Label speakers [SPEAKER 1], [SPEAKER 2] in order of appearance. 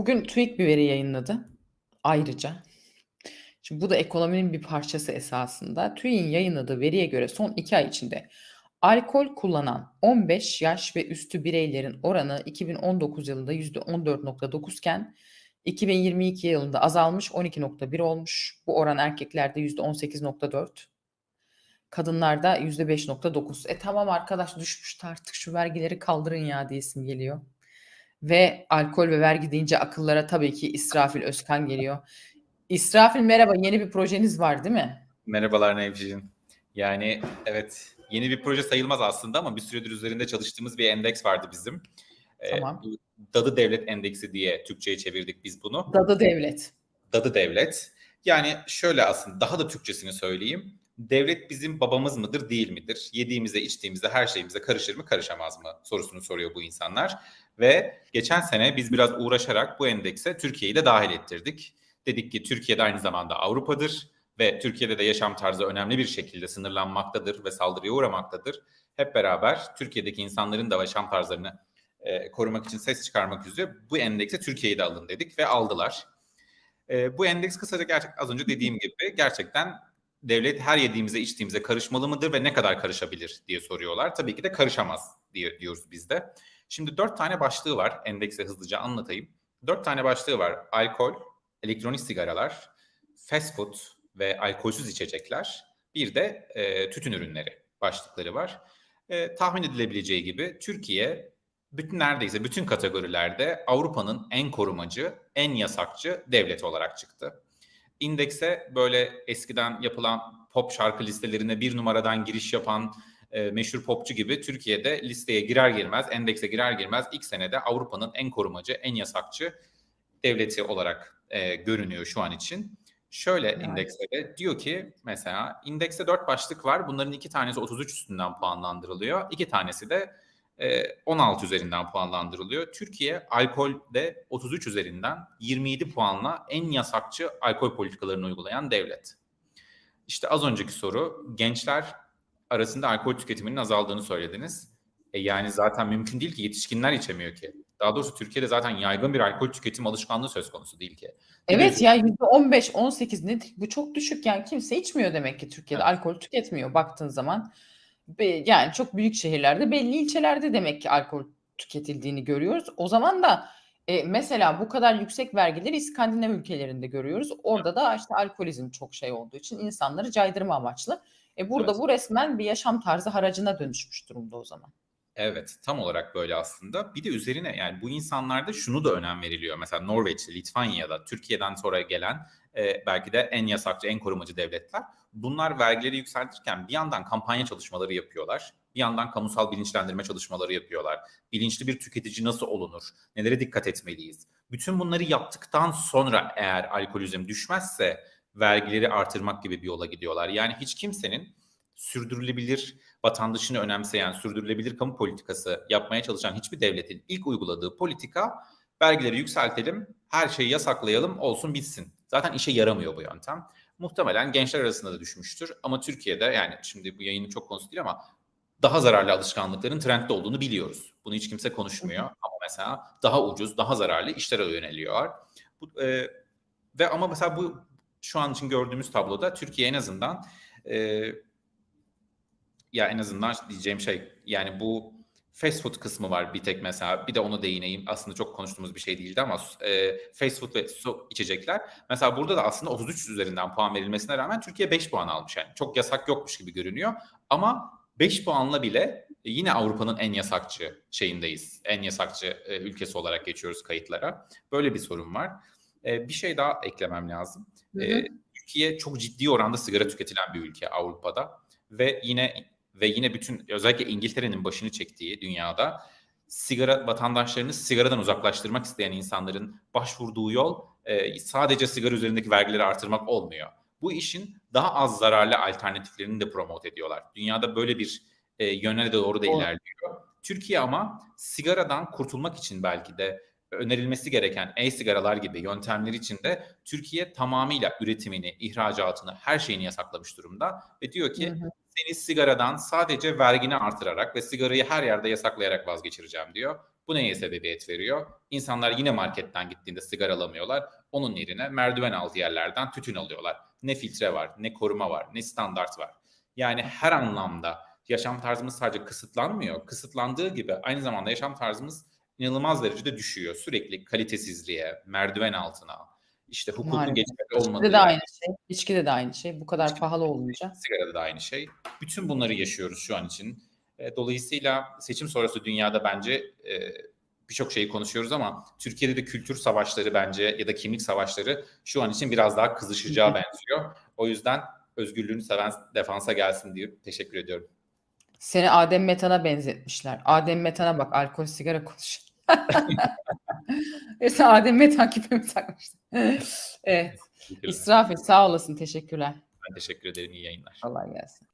[SPEAKER 1] Bugün TÜİK bir veri yayınladı ayrıca. Şimdi bu da ekonominin bir parçası esasında. TÜİK'in yayınladığı veriye göre son 2 ay içinde alkol kullanan 15 yaş ve üstü bireylerin oranı 2019 yılında %14.9 iken 2022 yılında azalmış 12.1 olmuş. Bu oran erkeklerde %18.4. Kadınlarda %5.9. E tamam arkadaş düşmüş artık şu vergileri kaldırın ya diyesim geliyor. Ve alkol ve vergi deyince akıllara tabii ki İsrafil Özkan geliyor. İsrafil merhaba yeni bir projeniz var değil mi?
[SPEAKER 2] Merhabalar Nevciğim. Yani evet yeni bir proje sayılmaz aslında ama bir süredir üzerinde çalıştığımız bir endeks vardı bizim.
[SPEAKER 1] Tamam.
[SPEAKER 2] Ee, Dadı Devlet Endeksi diye Türkçe'ye çevirdik biz bunu.
[SPEAKER 1] Dadı Devlet.
[SPEAKER 2] Dadı Devlet. Yani şöyle aslında daha da Türkçesini söyleyeyim. Devlet bizim babamız mıdır değil midir? Yediğimize içtiğimize her şeyimize karışır mı karışamaz mı sorusunu soruyor bu insanlar. Ve geçen sene biz biraz uğraşarak bu endekse Türkiye'yi de dahil ettirdik. Dedik ki Türkiye'de aynı zamanda Avrupa'dır ve Türkiye'de de yaşam tarzı önemli bir şekilde sınırlanmaktadır ve saldırıya uğramaktadır. Hep beraber Türkiye'deki insanların da yaşam tarzlarını e, korumak için ses çıkarmak üzere bu endekse Türkiye'yi de alın dedik ve aldılar. E, bu endeks kısaca gerçek az önce dediğim gibi gerçekten devlet her yediğimize içtiğimize karışmalı mıdır ve ne kadar karışabilir diye soruyorlar. Tabii ki de karışamaz diye diyoruz biz de. Şimdi dört tane başlığı var. Endekse hızlıca anlatayım. Dört tane başlığı var. Alkol, elektronik sigaralar, fast food ve alkolsüz içecekler. Bir de e, tütün ürünleri başlıkları var. E, tahmin edilebileceği gibi Türkiye bütün neredeyse bütün kategorilerde Avrupa'nın en korumacı, en yasakçı devleti olarak çıktı. İndekse böyle eskiden yapılan pop şarkı listelerine bir numaradan giriş yapan e, meşhur popçu gibi Türkiye'de listeye girer girmez, endekse girer girmez ilk senede Avrupa'nın en korumacı, en yasakçı devleti olarak e, görünüyor şu an için. Şöyle
[SPEAKER 1] Yani.
[SPEAKER 2] indekste de diyor ki mesela indekste dört başlık var. Bunların iki tanesi 33 üstünden puanlandırılıyor. İki tanesi de e, 16 üzerinden puanlandırılıyor. Türkiye alkolde 33 üzerinden 27 puanla en yasakçı alkol politikalarını uygulayan devlet. İşte az önceki soru gençler arasında alkol tüketiminin azaldığını söylediniz. E yani zaten mümkün değil ki yetişkinler içemiyor ki. Daha doğrusu Türkiye'de zaten yaygın bir alkol tüketim alışkanlığı söz konusu değil ki.
[SPEAKER 1] Evet ya %15, 18 nedir? Bu çok düşük yani kimse içmiyor demek ki Türkiye'de
[SPEAKER 2] Evet.
[SPEAKER 1] alkol tüketmiyor baktığın zaman. Yani çok büyük şehirlerde belli ilçelerde demek ki alkol tüketildiğini görüyoruz. O zaman da e, mesela bu kadar yüksek vergileri İskandinav ülkelerinde görüyoruz. Orada da işte alkolizm çok şey olduğu için insanları caydırma amaçlı. E burada
[SPEAKER 2] Evet.
[SPEAKER 1] bu resmen bir yaşam tarzı haracına dönüşmüş durumda o zaman.
[SPEAKER 2] Evet, tam olarak böyle aslında. Bir de üzerine yani bu insanlarda şunu da önem veriliyor. Mesela Norveç'te, Litvanya'da, Türkiye'den sonra gelen e, belki de en yasakçı, en korumacı devletler. Bunlar vergileri yükseltirken bir yandan kampanya çalışmaları yapıyorlar. Bir yandan kamusal bilinçlendirme çalışmaları yapıyorlar. Bilinçli bir tüketici nasıl olunur? Nelere dikkat etmeliyiz? Bütün bunları yaptıktan sonra eğer alkolizm düşmezse vergileri artırmak gibi bir yola gidiyorlar. Yani hiç kimsenin sürdürülebilir vatandaşını önemseyen, sürdürülebilir kamu politikası yapmaya çalışan hiçbir devletin ilk uyguladığı politika vergileri yükseltelim, her şeyi yasaklayalım, olsun bitsin. Zaten işe yaramıyor bu yöntem. Muhtemelen gençler arasında da düşmüştür ama Türkiye'de yani şimdi bu yayının çok konusu değil ama daha zararlı alışkanlıkların trendde olduğunu biliyoruz. Bunu hiç kimse konuşmuyor ama mesela daha ucuz, daha zararlı işlere yöneliyor. Bu, e, ve ama mesela bu şu an için gördüğümüz tabloda Türkiye en azından e, ya en azından diyeceğim şey yani bu fast food kısmı var bir tek mesela. Bir de onu değineyim. Aslında çok konuştuğumuz bir şey değildi ama e, fast food ve su içecekler. Mesela burada da aslında 33 üzerinden puan verilmesine rağmen Türkiye 5 puan almış. Yani çok yasak yokmuş gibi görünüyor. Ama 5 puanla bile yine Avrupa'nın en yasakçı şeyindeyiz. En yasakçı e, ülkesi olarak geçiyoruz kayıtlara. Böyle bir sorun var E, bir şey daha eklemem lazım
[SPEAKER 1] Hı hı.
[SPEAKER 2] E, Türkiye çok ciddi oranda sigara tüketilen bir ülke Avrupa'da ve yine ve yine bütün özellikle İngiltere'nin başını çektiği dünyada sigara vatandaşlarını sigaradan uzaklaştırmak isteyen insanların başvurduğu yol e, sadece sigara üzerindeki vergileri artırmak olmuyor. Bu işin daha az zararlı alternatiflerini de promote ediyorlar. Dünyada böyle bir e, yöne doğru da ilerliyor. Türkiye ama sigaradan kurtulmak için belki de önerilmesi gereken e-sigaralar gibi yöntemler için de Türkiye tamamıyla üretimini, ihracatını, her şeyini yasaklamış durumda ve diyor ki
[SPEAKER 1] Hı hı.
[SPEAKER 2] seni sigaradan sadece vergini artırarak ve sigarayı her yerde yasaklayarak vazgeçireceğim diyor. Bu neye sebebiyet veriyor? İnsanlar yine marketten gittiğinde sigara alamıyorlar. Onun yerine merdiven altı yerlerden tütün alıyorlar. Ne filtre var, ne koruma var, ne standart var. Yani her anlamda yaşam tarzımız sadece kısıtlanmıyor. Kısıtlandığı gibi aynı zamanda yaşam tarzımız inanılmaz derecede düşüyor. Sürekli kalitesizliğe, merdiven altına, işte hukukun
[SPEAKER 1] Maalesef.
[SPEAKER 2] geçerli
[SPEAKER 1] İçkide
[SPEAKER 2] olmadığı,
[SPEAKER 1] de aynı şey. İçkide de aynı şey. Bu kadar
[SPEAKER 2] İçki-
[SPEAKER 1] pahalı olunca.
[SPEAKER 2] sigarada da aynı şey. Bütün bunları yaşıyoruz şu an için. E, Dolayısıyla seçim sonrası dünyada bence e, birçok şeyi konuşuyoruz ama Türkiye'de de kültür savaşları bence ya da kimlik savaşları şu an için biraz daha kızışacağı benziyor. O yüzden özgürlüğünü seven defansa gelsin diye teşekkür ediyorum.
[SPEAKER 1] Seni Adem Metan'a benzetmişler. Adem Metan'a bak alkol sigara konuş. sen Adem Metan küpemi takmıştın. evet. İsrafil sağ olasın. Teşekkürler.
[SPEAKER 2] Ben teşekkür ederim. İyi yayınlar.
[SPEAKER 1] Allah gelsin.